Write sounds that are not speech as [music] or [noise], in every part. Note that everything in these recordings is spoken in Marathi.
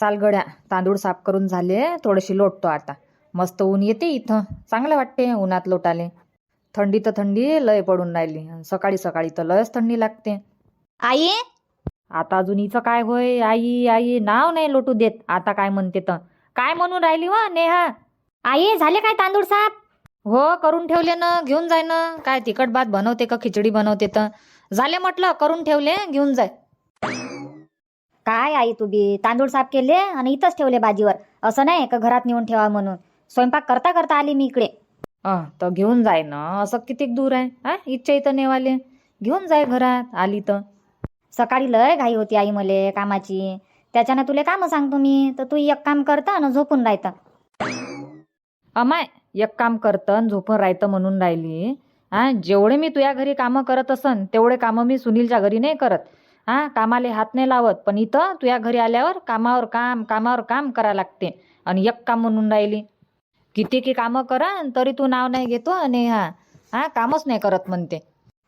चाल गड्या तांदूळ साफ करून झाले थोडेसे लोटतो आता. मस्त ऊन येते इथं. चांगलं वाटते उन्हात लोटाले. थंडी तर थंडी लय पडून राहिली. सकाळी सकाळी तर लयच थंडी लागते. आई? आता अजून हिचं काय होय? आई आई नाव नाही लोटू देत. आता काय म्हणते तर. काय म्हणून राहिली वा नेहा? आई झाले काय तांदूळ साफ? हो करून ठेवले ना घेऊन जाय ना. काय तिखट भात बनवते का खिचडी बनवते तर. झाले म्हटलं करून ठेवले घेऊन जाय. काय आई तू बी? तांदूळ साफ केले आणि इथंच ठेवले बाजीवर. असं नाही का घरात नेऊन ठेवा म्हणून? स्वयंपाक करता करता आली मी इकडे. अं, तर घेऊन जाय ना. असं कितीक दूर आहे? हा इच्छा इथं नेवाले. घेऊन जाय घरात आली तर. सकाळी लय घाई होती आई मले कामाची. त्याच्यानं तुले काम सांगतो मी. तर तू एक काम करता आणि झोपून राहता. अमाय एक काम करतं झोपून राहतं म्हणून राहिली. हा जेवढे मी तुझ्या घरी कामं करत असन तेवढे कामं मी सुनीलच्या घरी नाही करत. हा कामाले हात नाही लावत. पण इथं तुझ्या घरी आल्यावर कामावर काम कामावर काम करा लागते आणि एक काम म्हणून राहिली. किती की कामं करा तरी तू नाव नाही घेतो आणि हा हा कामच नाही करत म्हणते.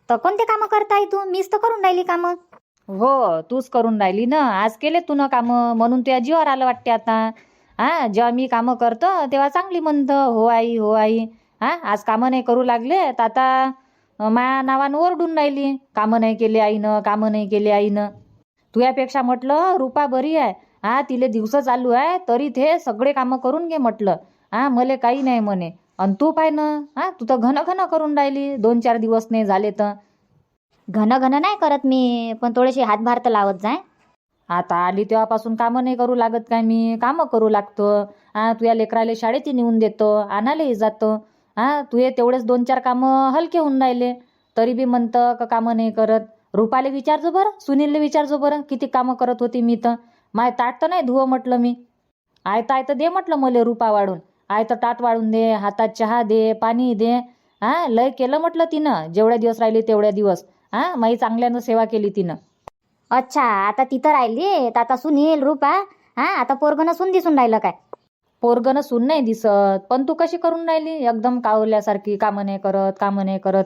तर कोणते कामं करता आई तू? मीच तर करून राहिली कामं. हो तूच करून राहिली ना. आज केले तू ना कामं. म्हणून तुझ्या जीवावर आलं वाटते आता. हा जेव्हा मी कामं करतो तेव्हा चांगली म्हणतं हो आई हो आई. हा आज कामं नाही करू लागले तर आता माया नावानं ओरडून राहिली. कामं नाही केले आईनं कामं नाही केले आईनं. तुझ्यापेक्षा म्हटलं रुपा बरी आहे. हा तिले दिवस चालू आहे तरी ते सगळे कामं करून घे म्हटलं. हा मले काही नाही म्हणे. आणि तू पाय ना हा तू तर घन घन करून राहिली दोन चार दिवस नाही झाले तर. घन घन नाही करत मी पण थोडेसे हातभार तर लावत जाय. आता आली तेव्हापासून कामं नाही करू लागत काय मी? कामं करू लागतो. हा तुझ्या लेकराले शाळेत नेऊन देतो आणायलाही जातो. हा हे तेवढेच दोन चार कामं हलके होऊन राहिले. तरी बी म्हणतं का कामं नाही करत. रुपाले विचारजो बरं सुनीलले विचारजो बरं किती कामं करत होती मी तर. माय ताट तर नाही धुवं म्हटलं मी. आयतं आयतं दे म्हटलं मले रुपा वाढून. आयतं ताट वाढून दे हातात चहा दे पाणी दे. हां लय केलं म्हटलं तिनं. जेवढ्या दिवस राहिले तेवढ्या दिवस. हां माई चांगल्यानं सेवा केली तिनं. अच्छा आता तिथं राहिली. तर आता सुनील रुपा. हा आता पोरगं नसून दिसून राहिलं काय? पोरगन सून नाही दिसत. पण तू कशी करून राहिली? एकदम कावल्यासारखी कामं नाही करत कामं नाही करत.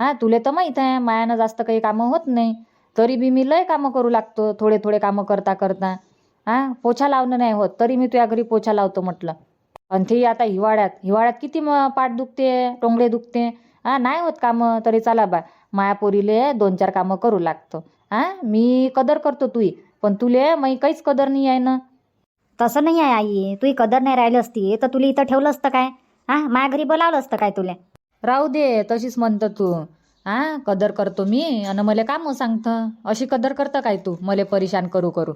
हा तुले तर माहीत आहे मायानं जास्त काही कामं होत नाही. तरी बी मी लय कामं करू लागतो थोडे थोडे कामं करता करता. हा पोछा लावणं नाही होत तरी मी तुझ्या घरी पोछा लावतो म्हटलं. आणि ते आता हिवाळ्यात हिवाळ्यात किती म पाठ दुखते टोंगडे दुखते. हा नाही होत कामं तरी चला बा. मायापोरीले दोन चार कामं करू लागतो. हा मी कदर करतो तुई पण तुले मी काहीच कदर नाही आहे ना. तसं नाही आहे आई. तुही कदर नाही राहिली असती तर तुला इथं ठेवलं असतं काय? हा? माझ्या घरी बोलावलं असतं काय तुले? राहू दे तशीच म्हणतं तू. हा? कदर करतो मी आणि मला कामं सांगतं? अशी कदर करतं काय तू? मला परेशान करू करू.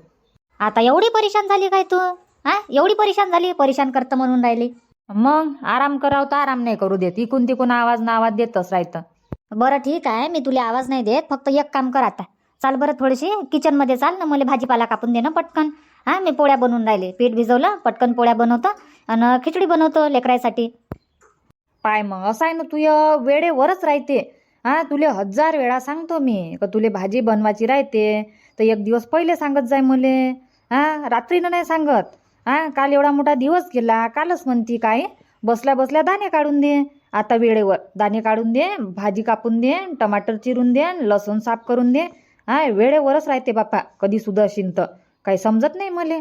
आता एवढी परेशान झाली काय तू? हा? एवढी परेशान झाली परेशान करतं म्हणून राहिली. मग? आराम करावं तर आराम नाही करू देत. इकून तिकून आवाज ना आवाज देतच राहतं. बरं ठीक आहे मी तुला आवाज नाही देत. फक्त एक काम कर आता. चाल बरं थोडीशी. किचनमध्ये चाल ना मला भाजीपाला कापून दे ना पटकन. हा मी पोळ्या बनवून राहिले. पीठ भिजवलं पटकन पोळ्या बनवतो आणि खिचडी बनवतो लेकरायसाठी. पाय मग असं आहे ना तू वेळेवरच राहते. हा तुले हजार वेळा सांगतो मी का तुले भाजी बनवायची राहते. तर एक दिवस पहिले सांगत जाय मले. हा रात्रीनं नाही सांगत. हां काल एवढा मोठा दिवस गेला कालच म्हणती काय बसल्या बसल्या दाणे काढून दे. आता वेळेवर दाणे काढून दे भाजी कापून दे टमाटर चिरून दे लसूण साफ करून दे. हां वेळेवरच राहते बापा कधी सुद्धा शिंत काही समजत नाही मले.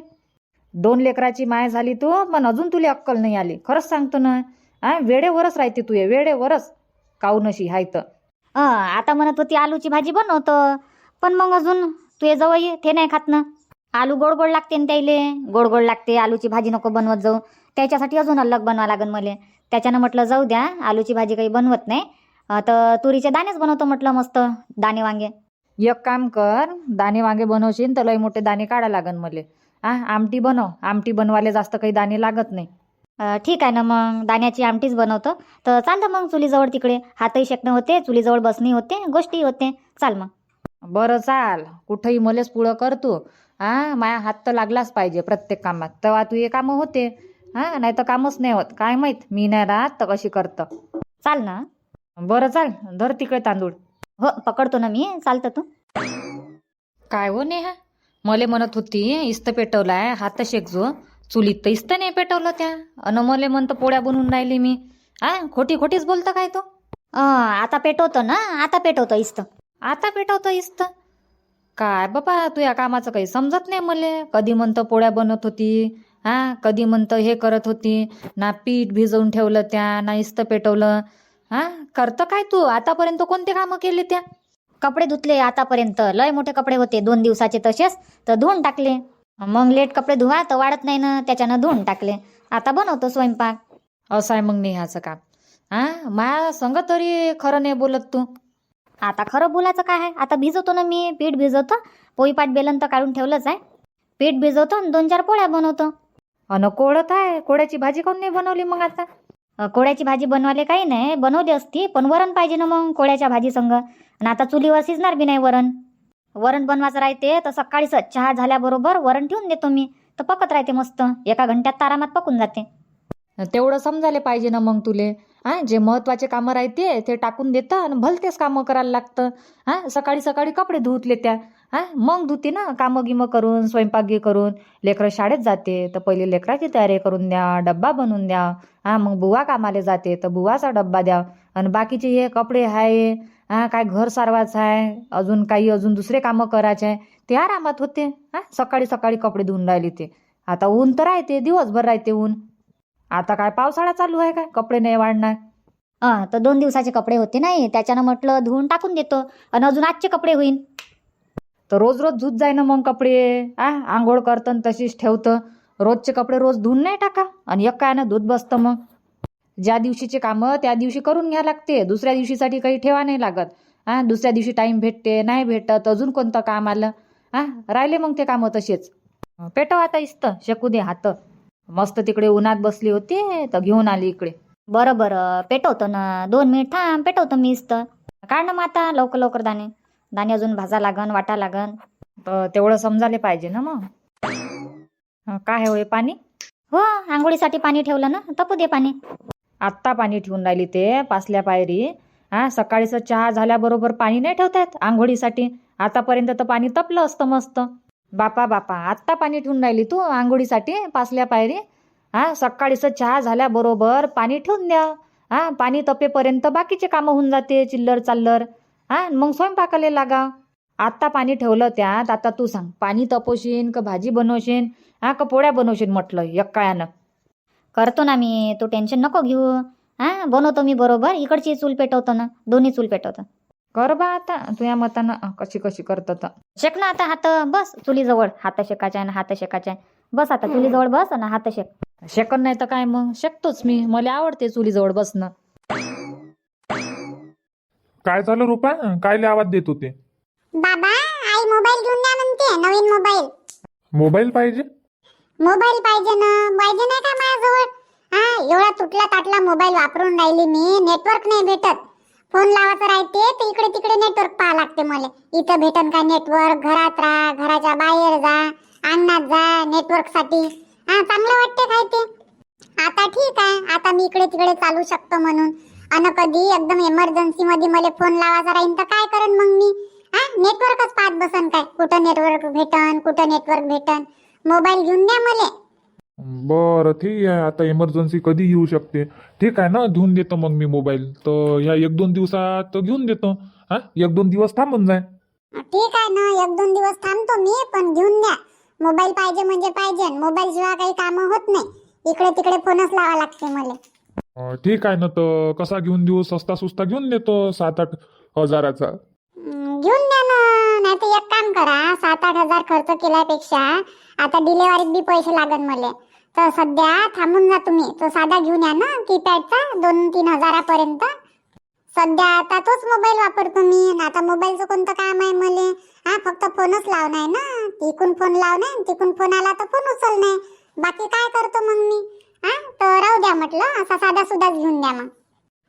दोन लेकराची माय झाली तू पण अजून तुला अक्कल नाही आली. खरंच सांगतो ना हा वेळेवरच राहते तू वेळेवरच. काऊनशी हाय तर. आता म्हणत होती आलूची भाजी बनवतं पण मग अजून तू जवळ ये ते नाही खात ना. आलू गोड गोड लागते ना त्याले गोड गोड लागते आलूची भाजी नको बनवत जाऊ. त्याच्यासाठी अजून अलग बनवा लागन मला. त्याच्यानं म्हटलं जाऊ द्या आलूची भाजी काही बनवत नाही. तर तुरीचे दाणेच बनवतो म्हटलं मस्त दाणे वांगे. एक काम कर दाणे वांगे बनवशील तर लय मोठे दाणे काढा लागन मले. हा आमटी बनव. आमटी बनवायला जास्त काही दाणे लागत नाही. अ, ठीक आहे ना मग. दाण्याची आमटीच बनवतो. तर चालतं मग चुलीजवळ तिकडे. हातही शेकणं होते चुलीजवळ बसणी होते गोष्टी होते. चाल मग. बरं चाल. कुठंही मलेच पुढं कर तू. हा माया हात तर लागलाच पाहिजे प्रत्येक कामात. तेव्हा तू हे कामं होते. हा नाही तर कामच नाही होत. काय माहीत? मी नाही राहत तर कशी करतं? चाल ना. बरं चाल. धर तिकडे तांदूळ. हो पकडतो ना मी. चालतं तू. काय हो नेहा? मले म्हणत होती इस्त पेटवलाय हात शेकजो चुलीत तर इस्त नाही पेटवलं त्या. अन मले म्हणतं पोळ्या बनवून राहिली मी. हा खोटी खोटीच बोलतं काय तो? अ, आता पेटवतो ना. आता पेटवतो इस्त. आता पेटवतो इस्त? काय बाबा तू या कामाचं काही समजत नाही मले. कधी म्हणतं पोळ्या बनवत होती. हा कधी म्हणतं हे करत होती. ना पीठ भिजवून ठेवलं त्या ना इस्त पेटवलं. हा? करतं काय तू? आतापर्यंत कोणते कामं केले त्या? कपडे धुतले आतापर्यंत. लय मोठे कपडे होते. दोन दिवसाचे तसेच. तर धुवून टाकले. मग लेट कपडे धुवा तर वाढत नाही ना. त्याच्यानं धुवून टाकले. आता बनवतो स्वयंपाक. असं आहे मग नेहाचं काम. हा? माया संग तरी खरं नाही बोलत तू. आता खरं बोलायचं काय आहे? आता भिजवतो ना मी. पीठ भिजवतो. पोळीपाट बेलन तर काढून ठेवलंच आहे. पीठ भिजवतो आणि दोन चार पोळ्या बनवतो. अन कोळत आहे कोळ्याची भाजी काऊन नाही बनवली मग आता? कोळ्याची भाजी बनवायला काही नाही बनवली असती पण वरण पाहिजे ना मग कोळ्याच्या भाजी संग. आणि आता चुलीवर शिजणार बी नाही वरण. वरण बनवायचं राहते तर सकाळीच चहा झाल्याबरोबर वरण ठेवून देतो मी. तर पकत राहते मस्त. एका घंट्यात तारामात पकून जाते. तेवढं समजायला पाहिजे ना मग तुले. हा जे महत्त्वाचे कामं राहते ते टाकून देतं आणि भलतेच कामं करायला लागतं. हा सकाळी सकाळी कपडे धुतले त्या. हा मग धुते ना कामं गिमं करून स्वयंपाक करून. लेकरं शाळेत जाते तर पहिले लेकराची तयारी करून द्या डब्बा बनवून द्या. हा मग बुवा कामाला जाते तर बुवाचा डब्बा द्या. आणि बाकीचे हे कपडे आहे हा काय घर सारवायचं आहे अजून काही अजून दुसरे कामं करायचे आहे ते आरामात होते. हा सकाळी सकाळी कपडे धुवून राहिले ते. आता ऊन तर राहते दिवसभर राहते ऊन. आता काय पावसाळा चालू आहे काय? कपडे नाही वाढणार. हां तर दोन दिवसाचे कपडे होते नाही त्याच्यानं म्हटलं धुवून टाकून देतो. आणि अजून आजचे कपडे होईन. तर रोज रोज धुत जाय ना मग कपडे. आ आंघोळ करतं तशीच ठेवतं. रोजचे कपडे रोज धुवून नाही टाका. आणि एक काय ना धुत बसतं मग. ज्या दिवशीचे कामं त्या दिवशी करून घ्या लागते. दुसऱ्या दिवशीसाठी काही ठेवा नाही लागत. हां दुसऱ्या दिवशी टाईम भेटते नाही भेटत अजून कोणतं काम आलं? हा राहिले मग ते कामं तसेच. पेटव आता इस्त शेकू दे हात. मस्त तिकडे उन्हात बसली होती तर घेऊन आली इकडे. बरं बरं. पेटवतो ना. दोन मिनिट थांब पेटवतो मी इस्त. काढ ना मग आता लवकर लवकर दाणे. दाणे अजून भाजा लागन वाटा लागन. तर तेवढं समजायला पाहिजे ना मग. काय होय पाणी? हो आंघोळीसाठी पाणी ठेवलं ना. तपू दे पाणी. आत्ता पाणी ठेवून राहिली ते पासल्या पायरी. हा सकाळीचं चहा झाल्याबरोबर पाणी नाही ठेवतायत आंघोळीसाठी. आतापर्यंत तर पाणी तपलं असतं मस्त. बापा बापा आत्ता पाणी ठेवून राहिली तू आंघोळीसाठी पासल्या पायरी. हा सकाळीचं चहा झाल्याबरोबर पाणी ठेवून द्या. हा पाणी तपेपर्यंत बाकीचे कामं होऊन जाते चिल्लर चाल्लर. हा मग स्वयंपाकाला लागा. आत्ता पाणी ठेवलं त्यात आता तू सांग पाणी तपवशीन का भाजी बनवशीन? हा का पोळ्या बनवशीन म्हटलं एक्कायानं करतो ना मी तू टेन्शन नको घेऊ. हा बनवतो मी बरोबर इकडची चूल पेटवतो ना दोन्ही चूल पेटवतो. कर बा आता तुझ्या मतानं कशी कशी करत तर. शेक ना आता हात बस चुलीजवळ हात शेकायचा आहे हात शेकायचा आहे बस आता चुलीजवळ बस आणि हात शेक. शेकन नाही तर काय मग? शेकतोच मी मला आवडते चुलीजवळ बसणं. काय झालं रुपा? कायले आवाज देत होते? बाबा आई मोबाईल घेऊन द्या म्हणते नवीन मोबाईल. मोबाईल पाहिजे? मोबाईल पाहिजे ना. पाहिजे नाही का माझ्याजवळ? हा एवढा तुटला ताटला मोबाईल वापरून राहिली मी. नेटवर्क नाही भेटत. फोन लावायचं राहते तर इकडे तिकडे नेटवर्क पाहा लागते मला. इथं भेटन का नेटवर्क घरात राहा घराच्या बाहेर जा अंगणात जा नेटवर्कसाठी. हा चांगलं वाटते काय ते? आता ठीक आहे. आता मी इकडे तिकडे चालू शकतो म्हणून. अन कधी एकदम इमर्जन्सी मध्ये मला फोन लावायचा राहीन तर काय करेन मग मी? हा? नेटवर्कच पाहत बसन काय? कुठं नेटवर्क भेटन कुठं नेटवर्क भेटन? मोबाईल घेऊन द्या मला. बरं ठीक आहे. आता इमर्जन्सी कधी येऊ शकते? ठीक आहे ना? घेऊन देतो मग मी मोबाईल तर ह्या एक दोन दिवसात घेऊन देतो. हा? एक दोन दिवस थांबून जाय. ठीक आहे ना? एक दोन दिवस थांबतो मी पण घेऊन द्या. मोबाईल पाहिजे म्हणजे पाहिजे. मोबाईल शिवाय काही कामं होत नाही. इकडे तिकडे फोनच लावा लागते मला. अं, ठीक आहे ना तर कसा घेऊन देऊ? सस्ता सुस्ता घेऊन देतो सात आठ हजाराचा. हम्म, घेऊन द्या ना. नाही तर एक काम करा. सात आठ हजार खर्च केल्यापेक्षा आता डिलेवरीत बी पैसे लागन मला. तर सध्या थांबून जा तुम्ही. तो साधा घेऊन या ना कीपॅडचा दोन तीन हजारापर्यंत. सध्या आता तोच मोबाईल वापरतो मी. आणि आता मोबाईलचं कोणतं काम आहे मले? हा फक्त फोनच लावणं आहे ना. तिकून फोन लावणं आहे, तिकून फोन आला तर फोन उचलणार बाकी काय करतो मग मी? हा? तर राहू द्या म्हटलं. असा साधा सुद्धा घेऊन द्या मग.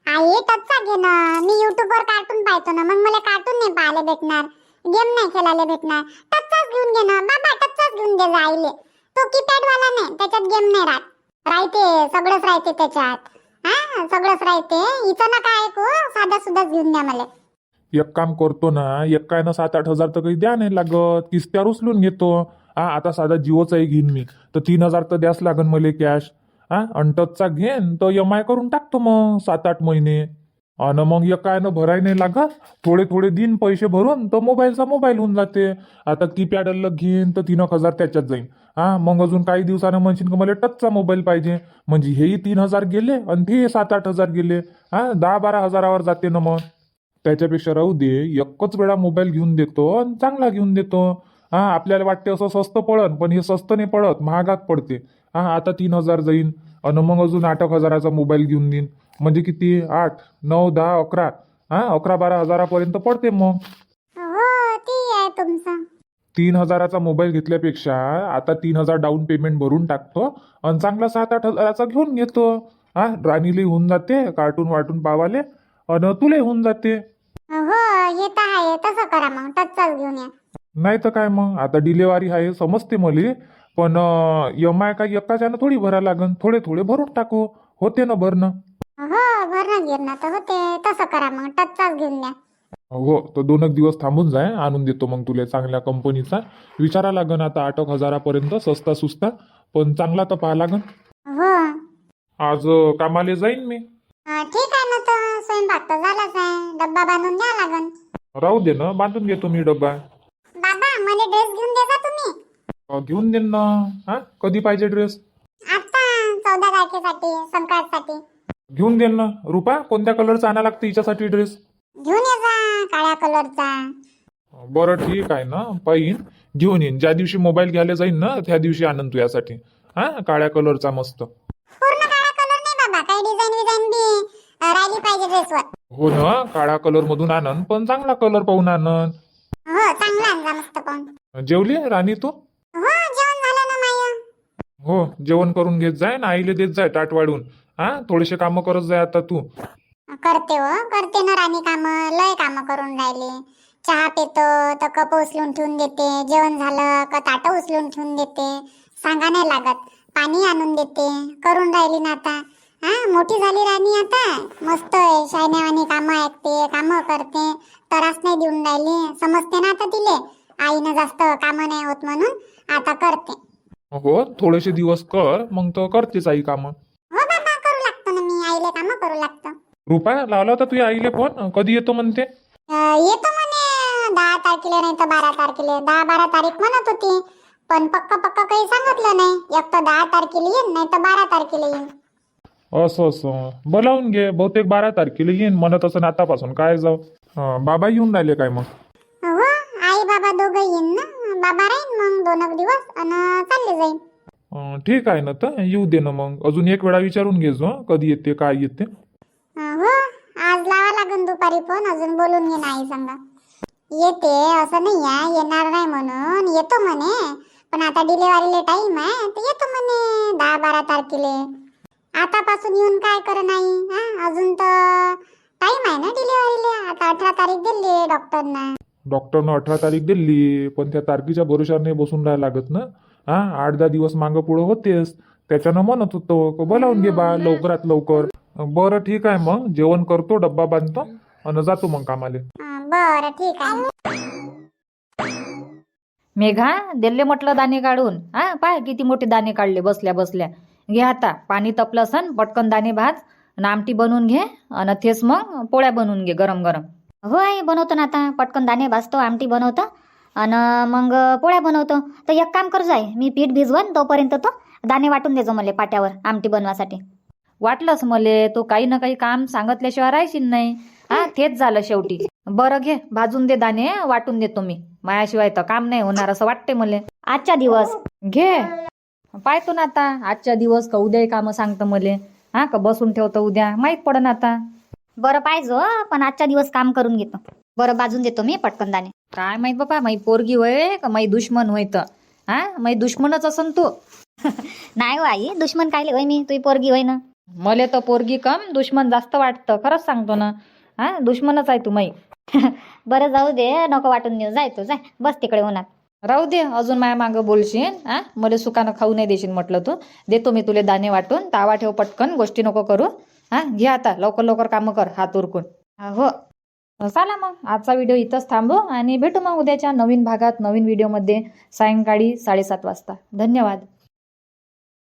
आई टचचा घे ना. मी युट्यूबवर कार्टून पाहतो ना. मग मला कार्टून नाही पाहायला भेटणार. गेम नाही खेळायला भेटणार. टचचाच घेऊन घे ना. बाबा टचचाच घेऊन दे जा आईले तो कीपॅड वाला नाही. त्याच्यात गेम नाही राहत. राहते. सगळंच राहते त्याच्यात. हा? सगळंच राहते. इथं ना काय ऐकू? साधा सुद्धा घेऊन द्या मला. एक काम करतो ना. एक काय ना सात आठ हजार तर काही द्या नाही लागत. किस्त्यावर उचलून घेतो. हा आता साधा जिओचाही घेईन मी. तर तीन हजार तर द्यास लागन मला कॅश हा अंटचचा घेन तर एम आय करून टाकतो मग सात आठ महिने. आणि मग एक काय ना भराय नाही लागत थोडे थोडे दिन पैसे भरून तर मोबाईलचा मोबाईल होऊन जाते. आता कीपॅड पॅडलला घेईन तर तीन एक हजार त्याच्यात जाईन. हा मग अजून काही दिवसानं म्हणशील का मला टचचा मोबाईल पाहिजे? म्हणजे हेही तीन हजार गेले आणि ते सात आठ हजार गेले. हा दहा बारा हजारावर जाते ना मग. त्याच्यापेक्षा राहू दे एकच वेळा मोबाईल घेऊन देतो आणि चांगला घेऊन देतो. हा आपल्याला वाटते असं स्वस्त पडन पण हे स्वस्त नाही पडत महागात पडते. हा आता तीन हजार जाईन. आणि मग अजून आठ एक हजाराचा मोबाईल घेऊन देईन. म्हणजे किती? आठ नऊ दहा अकरा. हा अकरा बारा हजारापर्यंत पडते मग. हो ती आहे तुमचं. तीन हजाराचा मोबाईल घेतल्यापेक्षा आता तीन हजार डाऊन पेमेंट भरून टाकतो आणि चांगला सात आठ हजाराचा घेऊन घेतो. हा राणीले होऊन जाते कार्टून वाटून पावाले. आणि तुले होऊन जाते. हो हे तर आहे. तसं करा मग. टचचाच घेऊन या. नाही तर काय मग? आता डिलेवारी आहे समजते मले. पण एम आय काय एकाच्यानं थोडी भरा लागन? थोडे थोडे भरून टाकू. होते ना भरणं? हो भरणं गिरणं तर होते. तसं करा मग. टचचाच घेऊन द्या हो तर दोन एक दिवस थांबून जाय. आणून देतो मग तुला चांगल्या कंपनीचा. विचारा लागन आता आठ एक हजारापर्यंत सस्ता सुस्ता. पण चांगला तर पाहा लागन. हो. आज कामाले जाईन मी. हा, ठीक आहे ना तर. स्वयंपाक तर झालाच आहे. डब्बा बांधून द्या लागन. राहू दे ना. बांधून घेतो मी डब्बा बाबा मला ड्रेस घेऊन देता तुम्ही अं, घेऊन देईन ना. हा? कधी पाहिजे ड्रेस आता चौदा तारखेसाठी संक्रांतसाठी. घेऊन देईन ना. रुपा कोणत्या कलरचा आणा लागते हिच्यासाठी ड्रेस घेऊन ये जा काळ्या कलरचा बरं ठीक आहे ना. पाहिन. घेऊन येईन. ज्या दिवशी मोबाईल घ्यायला जाईन ना त्या दिवशी आणन तू यासाठी. हा? काळ्या कलरचा मस्त. पूर्ण काळा कलर नाही बाबा. काही डिझाईन विझाईन बी अं, राहिली पाहिजे ड्रेसवर हो ना. काळ्या कलर मधून आणन. पण चांगला कलर पाहून आणन. हो चांगला मस्त जेवली राणी तू हो जेवण झालं ना माय हो जेवण करून घेत जाय ना आईले देत जाय ताट वाढून हा थोडेसे कामं करत जाय आता तू. करते हो करते ना राणी काम लय काम करून राहिले. चहा पितो तर कप उचलून ठेवून देते जेवण झालं का ताट उचलून ठेवून देते. सांगा नाही लागत पाणी आणून देते करून राहिली ना आता. हा मोठी झाली राणी आता. मस्त आहे शायनेवानी कामं ऐकते कामं करते. त्रास नाही देऊन राहिली. समजते ना आता तिले? आईनं जास्त कामं नाही होत म्हणून आता करते. हो थोडेसे दिवस कर मग तर करतेच आई कामं. हो बाबा करू लागतो ना मी आईले कामं करू लागतो. रुपा लावला होता तुझ्या आईले फोन कधी येतो म्हणते? अं, येतो म्हणे दहा तारखेला नाही तर बारा तारखेला. दहा बारा तारीख म्हणत होती पण पक्क पक्क काही सांगितलं नाही. एक तर दहा तारखेला येईन नाही तर बारा तारखेला येईन. असं असं. बोलावून घे बहुतेक बारा तारखेला येईन म्हणत असं आतापासून काय जाऊ. अं, बाबा येऊन राहिले काय मग? हो आई बाबा दोघं येईन ना. बाबा राहीन मग दोन एक दिवस आणि चालले जाईन. अं, ठीक आहे ना तर येऊ दे ना मग. अजून एक वेळा विचारून घेजो कधी येते काय येते. अं, हो आज लावा लागेल दुपारी फोन अजून बोलून घेईन आई सांगा. येते असं नाही आहे येणार नाही म्हणून येतो म्हणे. पण आता डिलेवरीला टाइम आहे तर येतो म्हणे दहा बारा तारखेला. आतापासून येऊन काय कर नाही हा? अजून तर टाइम आहे ना डिलेवरीला. आता अठरा तारीख दिली डॉक्टरना डॉक्टरनं अठरा तारीख दिली पण त्या तारखेच्या भरोशावर नाही बसून राहायला लागत ना. हा आठ दहा दिवस मागं पुढं होतेस. त्याच्यानं म्हणत होतो बोलावून घे बा लवकरात लवकर. बरं ठीक आहे मग. जेवण करतो डब्बा बांधतो आणि जातो मग कामाले. बरं ठीक आहे. मेघा दिले म्हटलं दाणे काढून. हा पाय किती मोठे दाणे काढले बसल्या बसल्या. घे आता पाणी तपलं सन पटकन दाणे भाज. आणि आमटी बनवून घे आणि तेच मग पोळ्या बनवून घे गरम गरम. हो आई बनवतो ना आता. पटकन दाणे भाजतो आमटी बनवतो. आणि मग पोळ्या बनवतो. तर एक काम कर जाय मी पीठ भिजवन तोपर्यंत तो दाणे वाटून देजो मला पाट्यावर आमटी बनवासाठी. वाटलंच मले तो काही ना काही काम सांगितल्याशिवाय राहायची नाही. हा तेच झालं शेवटी. बरं घे भाजून दे दाणे वाटून देतो मी. मायाशिवाय तर काम नाही होणार असं वाटते मले. आजचा दिवस. घे. पाहतो ना आता. आजच्या दिवस का उद्या कामं सांगतं मले. हा का बसून ठेवतं उद्या? माहीत पडन आता. बरं पाहिजो पण आजचा दिवस काम करून घेतो. बरं बाजून देतो मी पटकन दाणे. काय माहीत बाबा माई पोरगी होय का माई दुश्मन होय तर. हा माई दुश्मनच असन तू. नाही हो आई दुश्मन कायले होय मी तुझी पोरगी होय ना. मले तर पोरगी कम दुश्मन जास्त वाटतं खरंच सांगतो ना. हा दुश्मनच आहे तू माई. [laughs] बरं जाऊ दे नको वाटून देऊ जाय तू जाय बस तिकडे उन्हात. राहू दे अजून माया मागं बोलशील हा? मला सुकानं खाऊ नाही देशील म्हटलं तू. देतो मी तुले दाणे वाटून तावा ठेव पटकन गोष्टी नको करू. हा घे आता लवकर लवकर कामं कर हात उरकून. हो. चला मग आजचा व्हिडिओ इथंच थांबू आणि भेटू मग उद्याच्या नवीन भागात नवीन व्हिडिओमध्ये. सायंकाळी साडेसात वाजता. धन्यवाद.